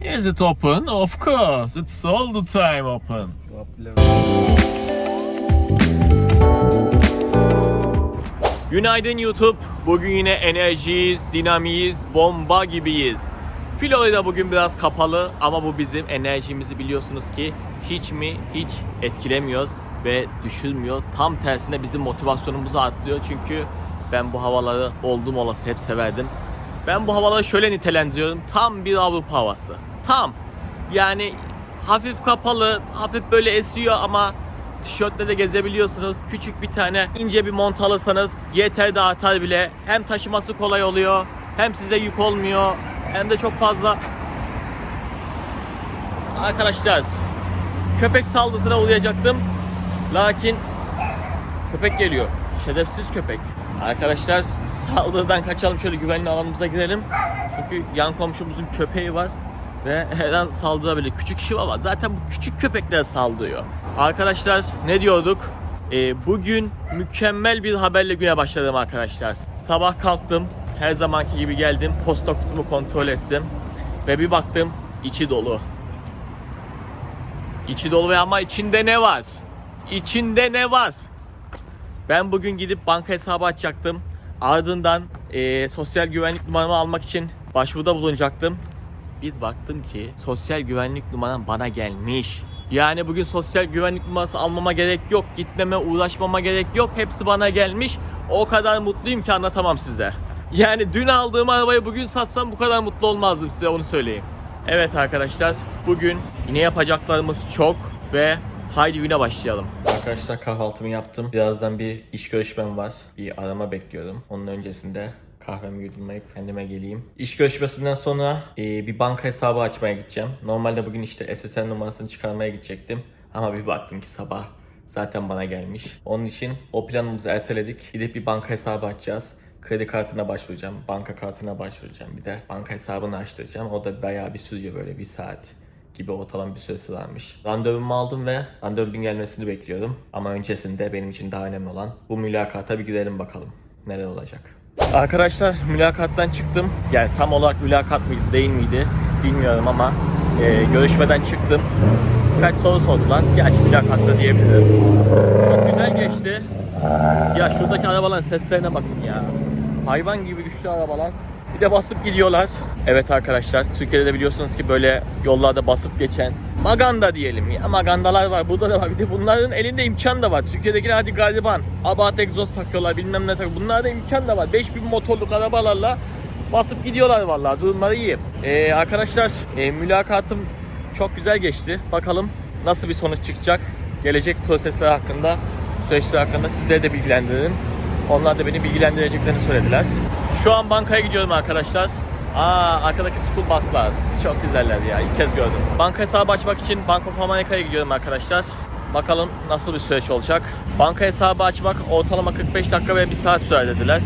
Is it open? Of course. It's all the time open. Günaydın YouTube. Bugün yine enerjiyiz, dinamiyiz, bomba gibiyiz. Florida bugün biraz kapalı ama bu bizim enerjimizi biliyorsunuz ki hiç mi hiç etkilemiyor ve düşürmüyor. Tam tersine bizim motivasyonumuzu arttırıyor çünkü ben bu havaları oldum olası hep severdim. Ben bu havaları şöyle nitelendiriyorum. Tam bir Avrupa havası. Tam. Yani hafif kapalı, hafif böyle esiyor ama tişörtle de gezebiliyorsunuz. Küçük bir tane ince bir mont alırsanız yeter de bile. Hem taşıması kolay oluyor, hem size yük olmuyor, hem de çok fazla Arkadaşlar köpek saldırısına uğrayacaktım. Lakin köpek geliyor. Şerefsiz köpek. Arkadaşlar saldırıdan kaçalım şöyle güvenli alanımıza girelim. Çünkü yan komşumuzun köpeği var ve her an saldırabilir. Küçük şiva var. Zaten bu küçük köpekler saldırıyor. Arkadaşlar ne diyorduk? Ee, bugün mükemmel bir haberle güne başladım arkadaşlar. Sabah kalktım. Her zamanki gibi geldim. Posta kutumu kontrol ettim. Ve bir baktım içi dolu. İçi dolu ve ama içinde ne var? İçinde ne var? Ben bugün gidip banka hesabı açacaktım. Ardından eee, sosyal güvenlik numaramı almak için başvuruda bulunacaktım. Bir baktım ki sosyal güvenlik numaram bana gelmiş. Yani bugün sosyal güvenlik numarası almama gerek yok. Gitmeme, uğraşmama gerek yok. Hepsi bana gelmiş. O kadar mutluyum ki anlatamam size. Yani dün aldığım arabayı bugün satsam bu kadar mutlu olmazdım size onu söyleyeyim. Evet arkadaşlar bugün yine yapacaklarımız çok ve haydi güne başlayalım. Arkadaşlar kahvaltımı yaptım. Birazdan bir iş görüşmem var. Bir arama bekliyorum. Onun öncesinde kahvemi yudumlayıp kendime geleyim. İş görüşmesinden sonra e, bir banka hesabı açmaya gideceğim. Normalde bugün işte SSN numarasını çıkarmaya gidecektim. Ama bir baktım ki sabah zaten bana gelmiş. Onun için o planımızı erteledik. Gidip bir banka hesabı açacağız. Kredi kartına başvuracağım, banka kartına başvuracağım. Bir de banka hesabını açtıracağım. O da bayağı bir sürüyor böyle bir saat gibi ortalama bir süresi varmış. Randevumu aldım ve randevunun gelmesini bekliyorum. Ama öncesinde benim için daha önemli olan bu mülakata bir gidelim bakalım. Neler olacak. Arkadaşlar mülakattan çıktım. Yani tam olarak mülakat mıydı değil miydi bilmiyorum ama e, görüşmeden çıktım. Birkaç soru sordular. Gerçi mülakatta diyebiliriz. Çok güzel geçti. Ya şuradaki arabaların seslerine bakın ya. Hayvan gibi güçlü arabalar. Bir de basıp gidiyorlar. Evet arkadaşlar Türkiye'de de biliyorsunuz ki böyle yollarda basıp geçen maganda diyelim ya. Magandalar var burada da var. Bir de bunların elinde imkan da var. Türkiye'dekiler hadi gariban. Abat egzoz takıyorlar bilmem ne takıyor. Bunlarda imkan da var. 5000 motorluk arabalarla basıp gidiyorlar vallahi. Durumları iyi. Ee, arkadaşlar e, mülakatım çok güzel geçti. Bakalım nasıl bir sonuç çıkacak? Gelecek prosesler hakkında süreçler hakkında sizleri de bilgilendiririm. Onlar da beni bilgilendireceklerini söylediler. Şu an bankaya gidiyorum arkadaşlar. Aa arkadaki school buslar. Çok güzeller ya. İlk kez gördüm. Banka hesabı açmak için Bank of America'ya gidiyorum arkadaşlar. Bakalım nasıl bir süreç olacak. Banka hesabı açmak ortalama 45 dakika ve 1 saat sürer dediler.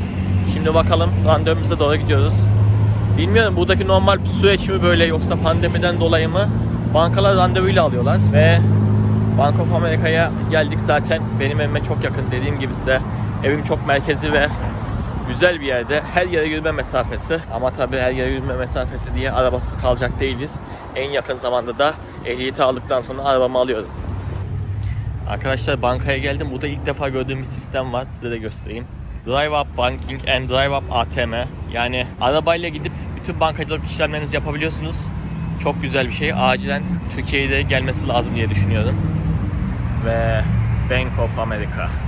Şimdi bakalım randevumuza doğru gidiyoruz. Bilmiyorum buradaki normal süreç mi böyle yoksa pandemiden dolayı mı? Bankalar randevuyla alıyorlar ve Bank of America'ya geldik zaten. Benim evime çok yakın dediğim gibi size. Evim çok merkezi ve güzel bir yerde. Her yere yürüme mesafesi. Ama tabii her yere yürüme mesafesi diye arabasız kalacak değiliz. En yakın zamanda da ehliyeti aldıktan sonra arabamı alıyorum. Arkadaşlar bankaya geldim. Burada ilk defa gördüğüm bir sistem var. Size de göstereyim. Drive Up Banking and Drive Up ATM. Yani arabayla gidip bütün bankacılık işlemlerinizi yapabiliyorsunuz. Çok güzel bir şey. Acilen Türkiye'ye de gelmesi lazım diye düşünüyorum. Ve Bank of America.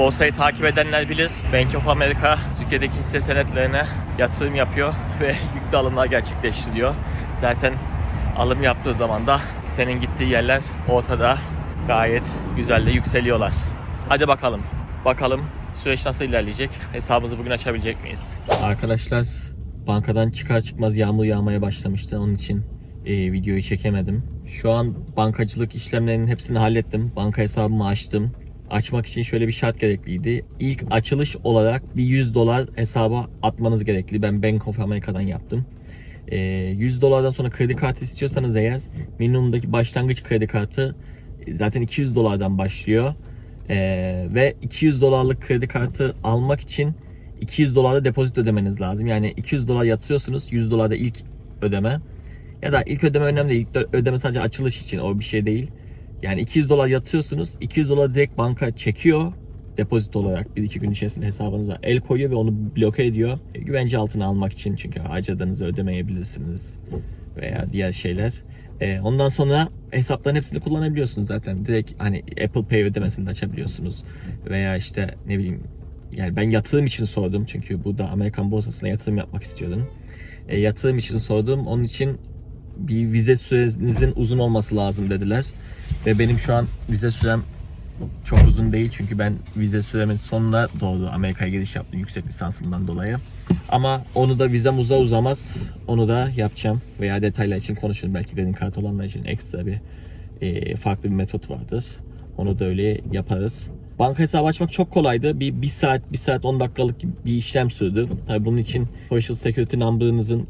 Borsayı takip edenler bilir. Bank of America Türkiye'deki hisse senetlerine yatırım yapıyor ve yüklü alımlar gerçekleştiriyor. Zaten alım yaptığı zaman da senin gittiği yerler ortada gayet güzel de yükseliyorlar. Hadi bakalım. Bakalım süreç nasıl ilerleyecek? Hesabımızı bugün açabilecek miyiz? Arkadaşlar bankadan çıkar çıkmaz yağmur yağmaya başlamıştı. Onun için e, videoyu çekemedim. Şu an bankacılık işlemlerinin hepsini hallettim. Banka hesabımı açtım. Açmak için şöyle bir şart gerekliydi. İlk açılış olarak bir 100 dolar hesaba atmanız gerekli. Ben Bank of America'dan yaptım. E, 100 dolardan sonra kredi kartı istiyorsanız eğer minimumdaki başlangıç kredi kartı zaten 200 dolardan başlıyor. Ee, ve 200 dolarlık kredi kartı almak için 200 dolarda depozit ödemeniz lazım. Yani 200 dolar yatırıyorsunuz. 100 dolar da ilk ödeme. Ya da ilk ödeme önemli değil. İlk ödeme sadece açılış için o bir şey değil. Yani 200 dolar yatıyorsunuz. 200 dolar direkt banka çekiyor. Depozit olarak 1-2 gün içerisinde hesabınıza el koyuyor ve onu bloke ediyor. E, güvence altına almak için çünkü harcadığınızı ödemeyebilirsiniz veya diğer şeyler. E, ondan sonra hesapların hepsini kullanabiliyorsunuz zaten. Direkt hani Apple Pay ödemesini de açabiliyorsunuz. Veya işte ne bileyim yani ben yatırım için sordum çünkü burada Amerikan borsasına yatırım yapmak istiyordum. E, yatırım için sordum. Onun için bir vize sürenizin uzun olması lazım dediler. Ve benim şu an vize sürem çok uzun değil çünkü ben vize süremin sonuna doğru Amerika'ya giriş yaptım yüksek lisansımdan dolayı. Ama onu da vizem uza uzamaz. Onu da yapacağım. Veya detaylar için konuşurum. Belki green card olanlar için ekstra bir e, farklı bir metot vardır. Onu da öyle yaparız. Banka hesabı açmak çok kolaydı. Bir, bir saat, bir saat 10 dakikalık bir işlem sürdü. Tabii bunun için Social Security number'ınızın,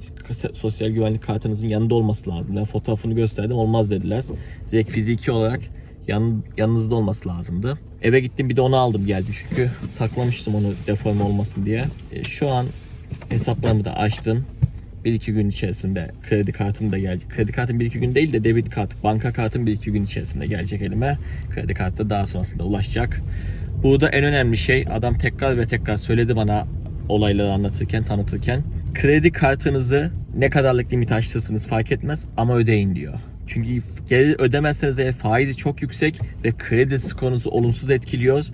sosyal güvenlik kartınızın yanında olması lazım. Ben fotoğrafını gösterdim, olmaz dediler. Direkt fiziki olarak yan, yanınızda olması lazımdı. Eve gittim bir de onu aldım geldim çünkü saklamıştım onu deforme olmasın diye. E, şu an hesaplarımı da açtım. Bir iki gün içerisinde kredi kartım da gelecek. Kredi kartım bir iki gün değil de debit kart, banka kartım bir iki gün içerisinde gelecek elime. Kredi kartı da daha sonrasında ulaşacak. Burada en önemli şey adam tekrar ve tekrar söyledi bana olayları anlatırken, tanıtırken. Kredi kartınızı ne kadarlık limit açtırsınız fark etmez ama ödeyin diyor. Çünkü geri ödemezseniz eğer faizi çok yüksek ve kredi skorunuzu olumsuz etkiliyor.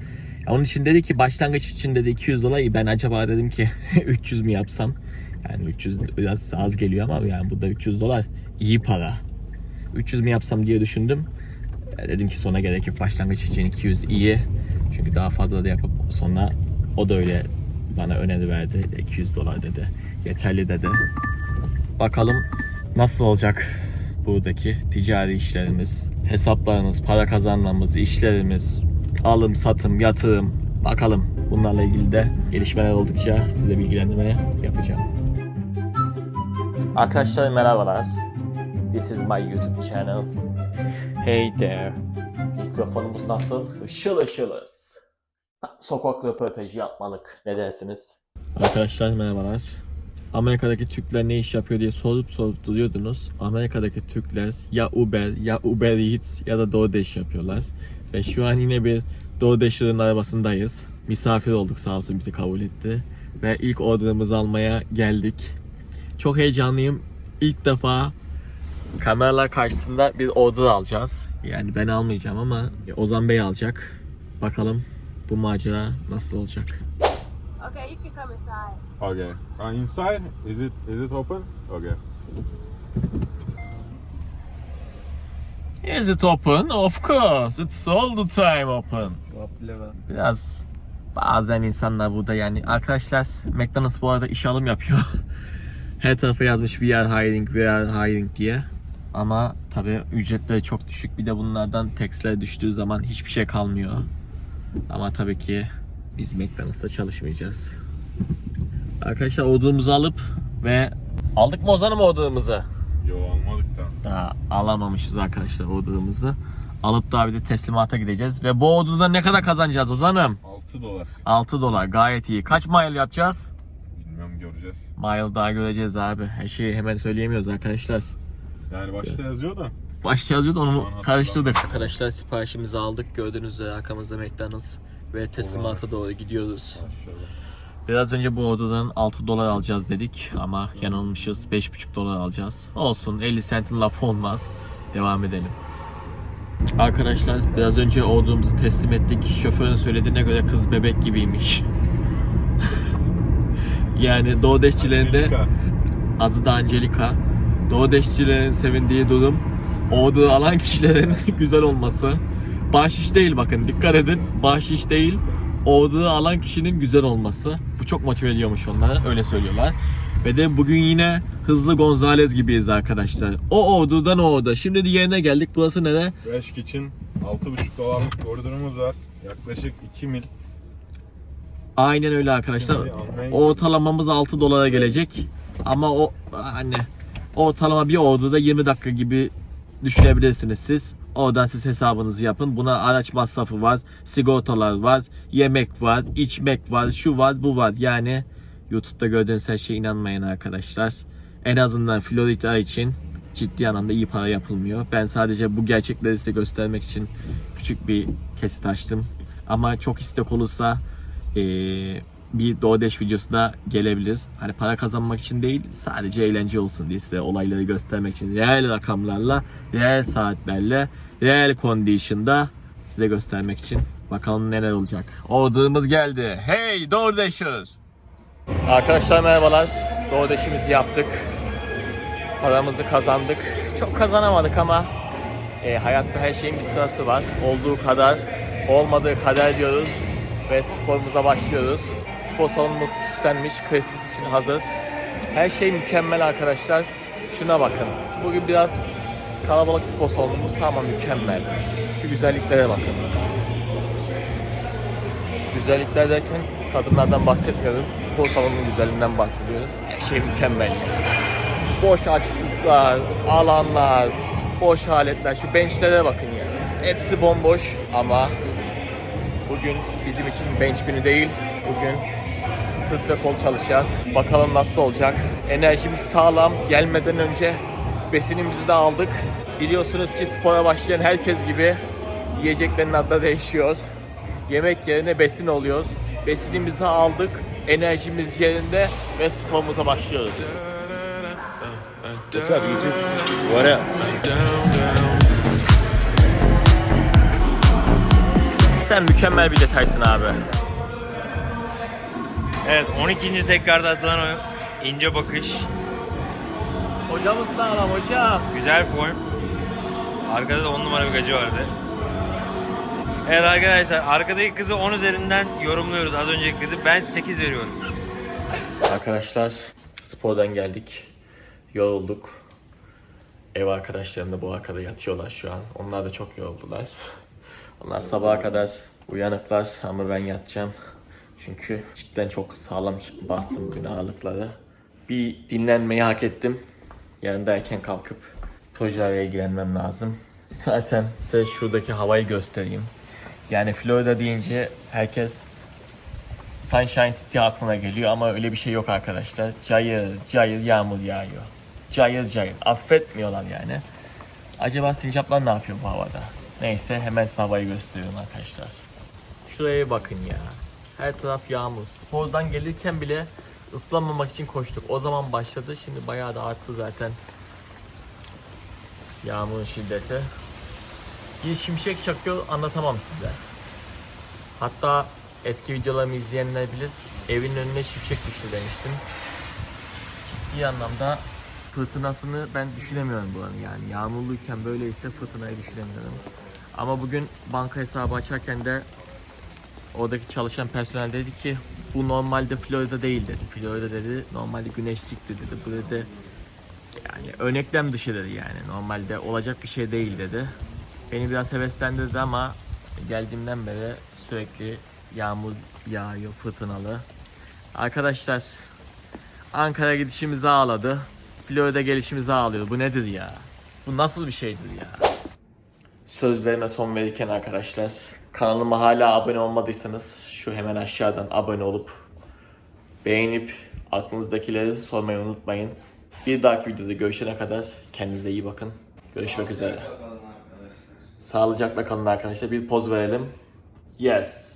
Onun için dedi ki başlangıç için dedi 200 dolar ben acaba dedim ki 300 mü yapsam? Yani 300 biraz az geliyor ama yani bu da 300 dolar iyi para. 300 mi yapsam diye düşündüm. E, Dedim ki sonra gerek yok başlangıç için 200 iyi. Çünkü daha fazla da yapıp sonra o da öyle bana öneri verdi. 200 dolar dedi. Yeterli dedi. Bakalım nasıl olacak buradaki ticari işlerimiz, hesaplarımız, para kazanmamız, işlerimiz, alım, satım, yatırım. Bakalım bunlarla ilgili de gelişmeler oldukça size bilgilendirme yapacağım. Arkadaşlar merhabalar. This is my YouTube channel. Hey there. Mikrofonumuz nasıl? Işıl ışılız. Sokak röportajı yapmalık. Ne dersiniz? Arkadaşlar merhabalar. Amerika'daki Türkler ne iş yapıyor diye sorup sorup duruyordunuz. Amerika'daki Türkler ya Uber ya Uber Eats ya da DoorDash yapıyorlar. Ve şu an yine bir DoorDash'ın arabasındayız. Misafir olduk sağ olsun bizi kabul etti. Ve ilk orderımızı almaya geldik. Çok heyecanlıyım. İlk defa kameralar karşısında bir order alacağız. Yani ben almayacağım ama Ozan Bey alacak. Bakalım bu macera nasıl olacak. Okay, you can come inside. Okay. Uh, inside, is it is it open? Okay. Is it open? Of course. It's all the time open. Biraz bazen insanlar burada yani arkadaşlar McDonald's bu arada iş alım yapıyor. Her tarafa yazmış are hiring, are hiring diye. Ama tabi ücretleri çok düşük. Bir de bunlardan taxler düştüğü zaman hiçbir şey kalmıyor. Ama tabii ki biz McDonald's'ta çalışmayacağız. Arkadaşlar order'ımızı alıp ve aldık mı Ozan'ım order'ımızı? Yo almadık da. Daha alamamışız arkadaşlar order'ımızı. Alıp daha bir de teslimata gideceğiz. Ve bu order'da ne kadar kazanacağız Ozan'ım? 6 dolar. 6 dolar gayet iyi. Kaç mile yapacağız? Göreceğiz. Mile daha göreceğiz abi. Her şeyi hemen söyleyemiyoruz arkadaşlar. Yani başta yazıyor da. Başta yazıyordu onu Aman karıştırdık. Arkadaşlar siparişimizi aldık. Gördüğünüz üzere arkamızda McDonald's ve teslimata doğru gidiyoruz. Maşallah. Biraz önce bu odadan 6 dolar alacağız dedik ama yanılmışız 5,5 dolar alacağız. Olsun 50 centin lafı olmaz. Devam edelim. Arkadaşlar biraz önce ordumuzu teslim ettik. Şoförün söylediğine göre kız bebek gibiymiş. Yani Doğudeşçilerinde Angelika. adı da Angelika. Doğudeşçilerin sevindiği durum order alan kişilerin güzel olması. Bahşiş değil bakın dikkat edin. Bahşiş değil. Order alan kişinin güzel olması. Bu çok motive ediyormuş onları. Öyle söylüyorlar. Ve de bugün yine hızlı Gonzales gibiyiz arkadaşlar. O order'dan o order. Şimdi diğerine geldik. Burası nere? Fresh Kitchen 6,5 dolarlık orderımız var. Yaklaşık 2 mil. Aynen öyle arkadaşlar. Ortalamamız 6 dolara gelecek. Ama o anne ortalama bir orduda 20 dakika gibi düşünebilirsiniz siz. Oradan siz hesabınızı yapın. Buna araç masrafı var, sigortalar var, yemek var, içmek var, şu var, bu var. Yani YouTube'da gördüğünüz her şeye inanmayın arkadaşlar. En azından Florida için ciddi anlamda iyi para yapılmıyor. Ben sadece bu gerçekleri size göstermek için küçük bir kesit açtım. Ama çok istek olursa eee, bir DoorDash videosu da gelebiliriz. Hani para kazanmak için değil, sadece eğlence olsun diye size olayları göstermek için. Real rakamlarla, real saatlerle, real condition'da size göstermek için. Bakalım neler olacak. Order'ımız geldi. Hey DoorDashers! Arkadaşlar merhabalar. DoorDash'imizi yaptık. Paramızı kazandık. Çok kazanamadık ama e, hayatta her şeyin bir sırası var. Olduğu kadar, olmadığı kader diyoruz ve sporumuza başlıyoruz. Spor salonumuz süslenmiş, Christmas için hazır. Her şey mükemmel arkadaşlar. Şuna bakın. Bugün biraz kalabalık spor salonumuz ama mükemmel. Şu güzelliklere bakın. Güzellikler derken kadınlardan bahsetmiyorum. Spor salonunun güzelliğinden bahsediyorum. Her şey mükemmel. Boş açıklıklar, alanlar, boş aletler. Şu benchlere bakın ya. Hepsi bomboş ama bugün bizim için bench günü değil. Bugün sırt ve kol çalışacağız. Bakalım nasıl olacak. Enerjimiz sağlam. Gelmeden önce besinimizi de aldık. Biliyorsunuz ki spora başlayan herkes gibi yiyeceklerin adı da değişiyor. Yemek yerine besin oluyoruz. Besinimizi aldık. Enerjimiz yerinde ve sporumuza başlıyoruz. What's up YouTube? What up? Sen mükemmel bir detaysın abi. Evet 12. tekrarda atılan o ince bakış. Hocamız sağlam hocam. Güzel form. Arkada da 10 numara bir gacı vardı. Evet arkadaşlar arkadaki kızı 10 üzerinden yorumluyoruz. Az önceki kızı ben 8 veriyorum. Arkadaşlar spordan geldik. Yorulduk. Ev arkadaşlarım da bu arkada yatıyorlar şu an. Onlar da çok yoruldular. Onlar sabaha kadar uyanıklar ama ben yatacağım. Çünkü cidden çok sağlam bastım bugün ağırlıkları. Bir dinlenmeyi hak ettim. Yarın da erken kalkıp projelerle ilgilenmem lazım. Zaten size şuradaki havayı göstereyim. Yani Florida deyince herkes Sunshine City aklına geliyor ama öyle bir şey yok arkadaşlar. Cayır cayır yağmur yağıyor. Cayır cayır. Affetmiyorlar yani. Acaba sincaplar ne yapıyor bu havada? Neyse hemen havayı gösteriyorum arkadaşlar. Şuraya bakın ya. Her taraf yağmur. Spordan gelirken bile ıslanmamak için koştuk. O zaman başladı. Şimdi bayağı da arttı zaten. Yağmurun şiddeti. Bir şimşek çakıyor anlatamam size. Hatta eski videolarımı izleyenler bilir. Evin önüne şimşek düştü demiştim. Ciddi anlamda fırtınasını ben düşünemiyorum buranın yani. Yağmurluyken böyleyse fırtınayı düşünemiyorum. Ama bugün banka hesabı açarken de oradaki çalışan personel dedi ki bu normalde Florida değil dedi. Florida dedi normalde güneşlikti dedi. Bu dedi yani örneklem dışı dedi yani. Normalde olacak bir şey değil dedi. Beni biraz heveslendirdi ama geldiğimden beri sürekli yağmur yağıyor fırtınalı. Arkadaşlar Ankara gidişimizi ağladı. Florida gelişimizi ağlıyor. Bu nedir ya? Bu nasıl bir şeydir ya? Sözlerime son verirken arkadaşlar kanalıma hala abone olmadıysanız şu hemen aşağıdan abone olup beğenip aklınızdakileri sormayı unutmayın. Bir dahaki videoda görüşene kadar kendinize iyi bakın. Görüşmek üzere. Sağlıcakla kalın arkadaşlar. Bir poz verelim. Yes.